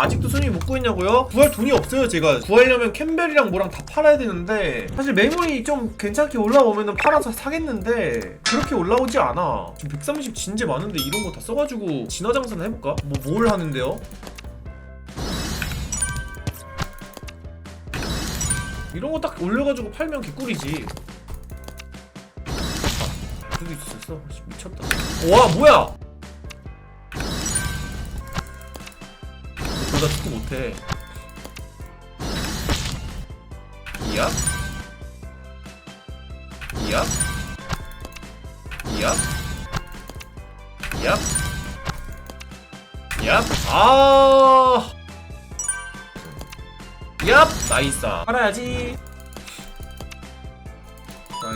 아직도 손이 묶고 있냐고요? 구할 돈이 없어요 제가. 구하려면 캠벨이랑 뭐랑 다 팔아야 되는데. 사실 매물이 좀 괜찮게 올라오면 팔아서 사겠는데 그렇게 올라오지 않아. 지금 130 진짜 많은데 이런 거 다 써가지고 진화장사나 해볼까? 뭐 뭘 하는데요? 이런 거 딱 올려가지고 팔면 개꿀이지. 아, 그래도 있었어. 씨, 미쳤다. 와 뭐야 나 축구 못해. 이야? 이야? 이야? 이야? 이야? 아! 얍! 나이스. 팔아야지.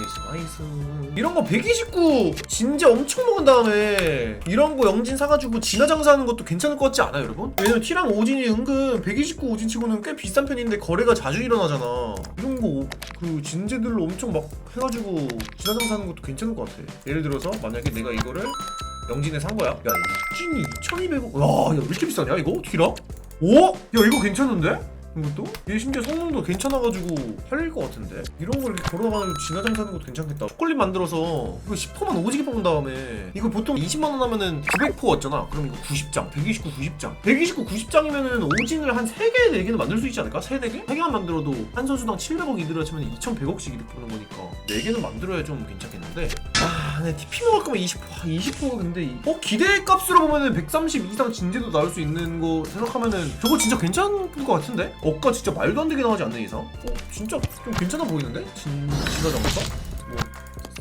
나이스 나이스 이런 거 129 진짜 엄청 먹은 다음에 이런 거 영진 사가지고 진화 장사하는 것도 괜찮을 것 같지 않아요 여러분? 왜냐면 T랑 오진이 은근 129 오진 치고는 꽤 비싼 편인데 거래가 자주 일어나잖아 이런 거 그 진제들로 엄청 막 해가지고 진화 장사하는 것도 괜찮을 것 같아 예를 들어서 만약에 내가 이거를 영진에 산 거야 야 육진이 2200원 와야 왜 이렇게 비싸냐 이거 T랑? 오? 야 이거 괜찮은데? 이것도? 얘 심지어 성능도 괜찮아가지고 팔릴 것 같은데? 이런 걸 이렇게 걸어가지고 진화장 사는 것도 괜찮겠다 초콜릿 만들어서 이거 10포만 오지게 뽑은 다음에 이거 보통 20만원 하면은 900포 왔잖아 그럼 이거 90장 129 90장 129 90장이면은 오진을 한 3개 4개는 만들 수 있지 않을까? 3, 4개? 3개만 만들어도 한 선수당 700억 이들어 치면 2100억씩 이렇게 보는 거니까 4개는 만들어야 좀 괜찮겠는데 아 근데 TP 먹을 거면 20포 20포가 근데 이- 어 기대 값으로 보면은 130 이상 진제도 나올 수 있는 거 생각하면은 저거 진짜 괜찮을 것 같은데? 억가 진짜 말도 안 되게 나오지 않는 이상? 어 진짜 좀 괜찮아 보이는데? 진 진화 장사? 뭐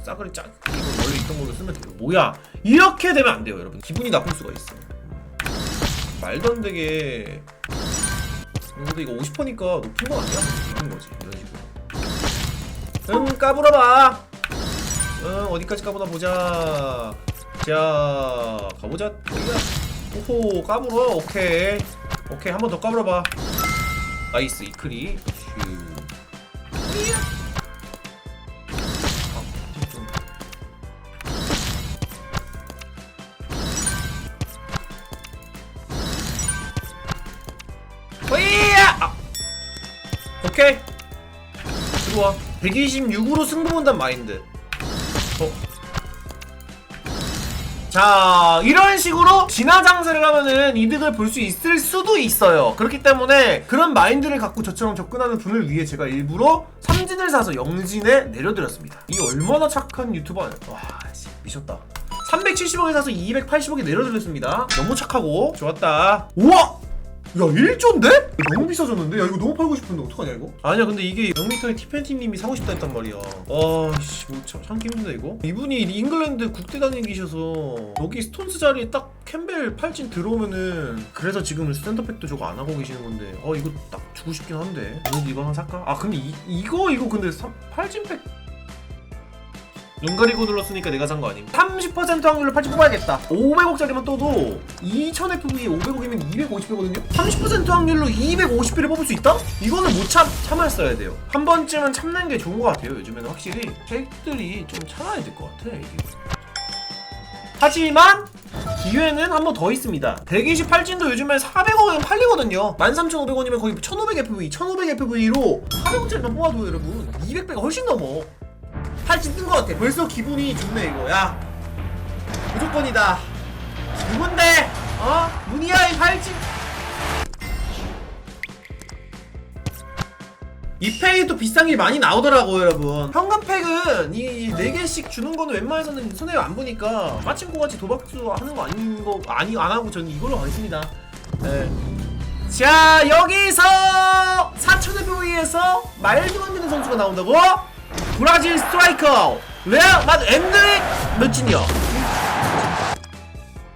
싸그리 짜 이거 원래 있던 걸로 쓰면 돼요. 뭐야? 이렇게 되면 안 돼요 여러분. 기분이 나쁠 수가 있어. 말도 안 되게. 근데 이거 50%니까 높은 거 아니야? 높은 거지 이런 식으로. 응 까불어봐! 응 어디까지 까보나 보자. 자 가보자. 오호 까불어. 오케이. 오케이 한 번 더 까불어봐 나이스 이클이 슈 이야. 아! 아. 오케이 들어와 126으로 승부 본단 마인드 어. 자 이런 식으로 진화 장사를 하면은 이득을 볼 수 있을 수도 있어요. 그렇기 때문에 그런 마인드를 갖고 저처럼 접근하는 분을 위해 제가 일부러 삼진을 사서 영진에 내려드렸습니다. 이 얼마나 착한 유튜버 와 씨, 미쳤다. 370억에 사서 280억에 내려드렸습니다. 너무 착하고 좋았다. 우와 야 1조인데? 너무 비싸졌는데? 야 이거 너무 팔고 싶은데 어떡하냐 이거? 아니야 근데 이게 영미터의 티팬티님이 사고 싶다 했단 말이야 아씨 뭐 참, 참기 힘든다 이거 이분이 잉글랜드 국대 다니기셔서 여기 스톤스 자리에 딱 캠벨 팔진 들어오면은 그래서 지금 스탠더팩도 저거 안 하고 계시는 건데 어 이거 딱 주고 싶긴 한데 그래도 이거 하나 살까? 아 근데 이, 이거 이거 근데 삼- 팔진팩 눈 가리고 눌렀으니까 내가 산 거 아님? 30% 확률로 팔찌 뽑아야겠다. 500억짜리만 떠도 2000FV 500억이면 250배거든요? 30% 확률로 250배를 뽑을 수 있다? 이거는 못 참, 참았어야 돼요. 한 번쯤은 참는 게 좋은 것 같아요 요즘에는 확실히. 팩들이 좀 참아야 될 것 같아 이게. 하지만 기회는 한 번 더 있습니다. 128진도 요즘에 400억에 팔리거든요. 13,500원이면 거의 1,500FV 1,500FV로 400억짜리만 뽑아도 여러분 200배가 훨씬 넘어 팔찌 뜬것 같아. 벌써 기분이 좋네 이거. 야 무조건이다. 누군데? 어? 문희야의 팔찌. 이 팩이 비싼 게 많이 나오더라고요 여러분 현금팩은 이 4개씩 주는 거는 웬만해서는 손해 안 보니까 빠친코 같이 도박수 하는 거 아닌 거 아니 안 하고 저는 이걸로 가겠습니다 네. 자 여기서 4000FV에서 말도 안 되는 선수가 나온다고? 브라질 스트라이커 레알 마드 엔드릭 몇진이야?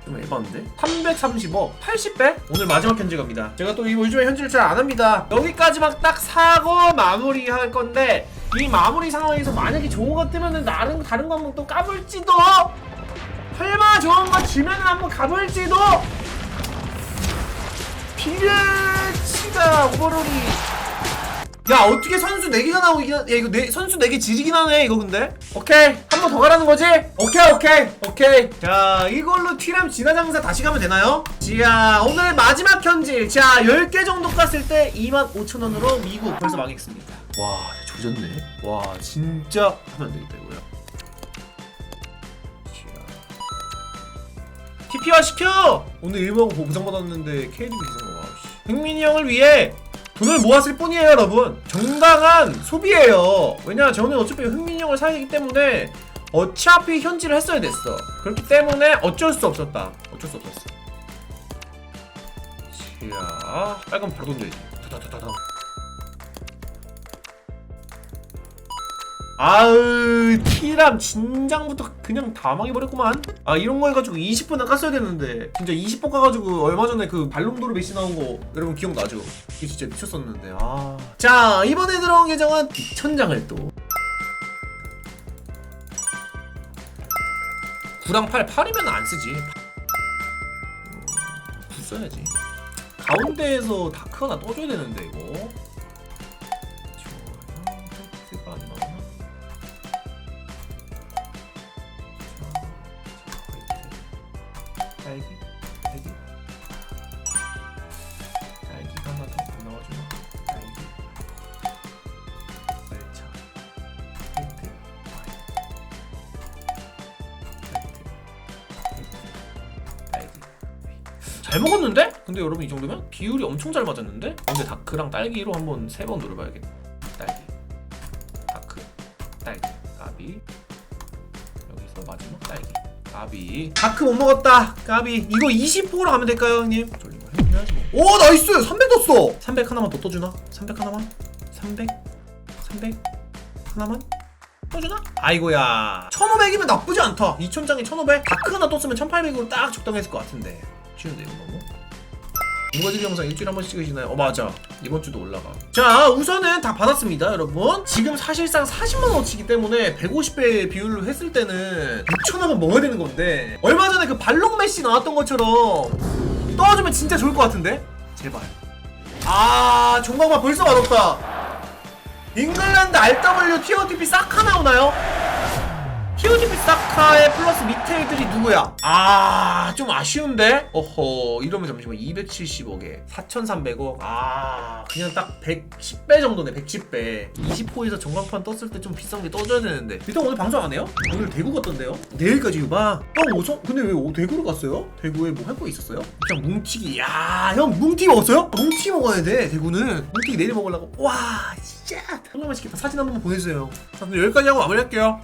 좀 에반데? 330억 80배? 오늘 마지막 현재 갑니다 제가 또 요즘에 현질을 잘 안합니다 여기까지만 딱 사고 마무리 할 건데 이 마무리 상황에서 만약에 좋은 거 뜨면은 다른, 다른 거 한번 또 까볼지도 설마 좋은 거 주면 한번 가볼지도 비르치가 오버롤이 야 어떻게 선수 4개가 나오긴 하... 야 이거 네, 선수 4개 지르긴 하네 이거 근데. 오케이. 한번 거더 가라는 거지? 오케이 오케이. 오케이. 자 이걸로 티람 진화 장사 다시 가면 되나요? 자 오늘 마지막 현질. 자 10개 정도 깠을 때 25,000원으로 미국 벌써 망했습니다. 와 조졌네. 와 진짜 하면 안 되겠다 이거야 TP화 시켜! 오늘 일부하고 보상받았는데 KDB 기준 와 씨. 흥민이 형을 위해 돈을 모았을 뿐이에요 여러분. 정당한 소비예요. 왜냐 저는 어차피 흥민이 형을 사귀기 때문에 어차피 현질을 했어야 됐어. 그렇기 때문에 어쩔 수 없었다. 어쩔 수 없었어. 자 빨간 바로 던져야지. 다다다다다 아으 티람 진장부터 그냥 다 망해버렸구만 아 이런 거 해가지고 20분은 깠어야 되는데 진짜 20번 까가지고 얼마 전에 그 발롱도르 메시 나온 거 여러분 기억나죠? 이게 진짜 미쳤었는데 아자 이번에 들어온 계정은 천장을 또 9랑 8, 8이면 안 쓰지 음, 9 써야지 가운데에서 다크 하나 떠줘야 되는데 이거 좋아요 팩트가 안 나오 잘 먹었는데? 근데 여러분 이 정도면 비율이 엄청 잘 맞았는데? 근데 다크랑 딸기로 한번 세 번 노려봐야겠다 딸기 다크 딸기 까비 여기서 마지막 딸기 까비 다크 못 먹었다 까비 이거 20호로 가면 될까요 형님? 졸린 거 해야지 뭐오 나이스 300 떴어 300 하나만 더 떠주나? 300 하나만? 300? 300? 하나만? 떠주나? 아이고야 1500이면 나쁘지 않다 2000장에 1500 다크 하나 떴으면 1800으로 딱 적당했을 것 같은데 쉬운데 이거 너무? 인거질 영상 일주일에 한 번씩 찍으시나요? 어 맞아 이번 주도 올라가 자 우선은 다 받았습니다 여러분 지금 사실상 40만원어치기 때문에 150배 비율로 했을 때는 6천원은 먹어야 되는 건데 얼마 전에 그 발롱 메시 나왔던 것처럼 떠주면 진짜 좋을 것 같은데? 제발 아 종강마 벌써 맛없다 잉글랜드 RW TOTP 사카 나오나요? TOTP 사카의 플러스 밑에 애들이 누구야? 아 좀 아쉬운데? 어허 이러면 잠시만 270억에 4,300억 아 그냥 딱 110배 정도네 110배 20호에서 전광판 떴을 때 좀 비싼 게 떠줘야 되는데 일단 오늘 방송 안 해요? 오늘 대구 갔던데요? 내일까지 유바 형 오성? 근데 왜 오- 대구로 갔어요? 대구에 뭐 할 거 있었어요? 그냥 뭉치기 야 형 뭉티 먹었어요? 뭉티 먹어야 돼 대구는 뭉티기 내일 먹으려고 와 진짜 정말 맛있겠다 사진 한 번만 보내주세요 자 그럼 여기까지 하고 마무리할게요